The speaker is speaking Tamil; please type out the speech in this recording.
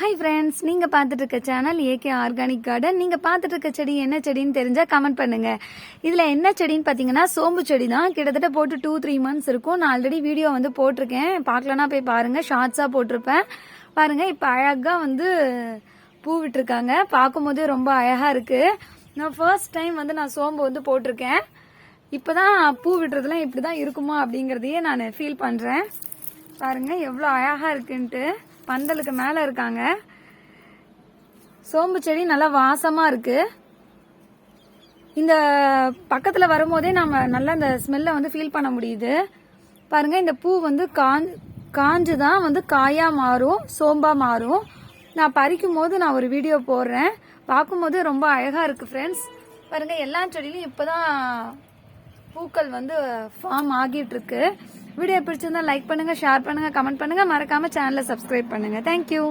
ஹை ஃப்ரெண்ட்ஸ் நீங்கள் பார்த்துட்டு இருக்க சேனல் ஏகே ஆர்கானிக் கார்டன் நீங்கள் பார்த்துட்டு இருக்க செடி என்ன செடின்னு தெரிஞ்சால் கமெண்ட் பண்ணுங்கள் இதில் என்ன செடின்னு பார்த்தீங்கன்னா சோம்பு செடி தான் கிட்டத்தட்ட போட்டு டூ த்ரீ மந்த்ஸ் இருக்கும். நான் ஆல்ரெடி வீடியோ வந்து போட்டிருக்கேன். பார்க்கலனா போய் பாருங்கள் ஷார்ட்ஸாக போட்டிருப்பேன். பாருங்கள் இப்போ அழகாக வந்து பூ விட்டுருக்காங்க. பார்க்கும்போதே ரொம்ப அழகாக இருக்குது நான் ஃபர்ஸ்ட் டைம் வந்து நான் சோம்பு வந்து போட்டிருக்கேன். இப்போ தான் பூ விட்டுறதுலாம் இப்படி தான் இருக்குமா அப்படிங்கிறதையே நான் ஃபீல் பண்ணுறேன் பாருங்கள் எவ்வளோ அழகாக இருக்குன்ட்டு. பந்தலுக்கு மேலே இருக்காங்க. சோம்பு செடி நல்லா வாசமாக இருக்கு. இந்த பக்கத்தில் வரும்போதே நம்ம நல்லா இந்த ஸ்மெல்லை வந்து ஃபீல் பண்ண முடியுது. பாருங்க இந்த பூ வந்து காஞ் காஞ்சு தான் வந்து காயாக மாறும் சோம்பாக மாறும். நான் பறிக்கும் போது நான் ஒரு வீடியோ போடுறேன். பார்க்கும்போது ரொம்ப அழகாக இருக்குது ஃப்ரெண்ட்ஸ் பாருங்க எல்லா செடியிலையும் இப்போ தான் பூக்கள் வந்து ஃபார்ம் ஆகிட்டுருக்கு வீடியோ பிடிச்சிருந்தா லைக் பண்ணுங்க ஷேர் பண்ணுங்க கமெண்ட் பண்ணுங்க. மறக்காம சேனலை சப்ஸ்கிரைப் பண்ணுங்க. தேங்க்யூ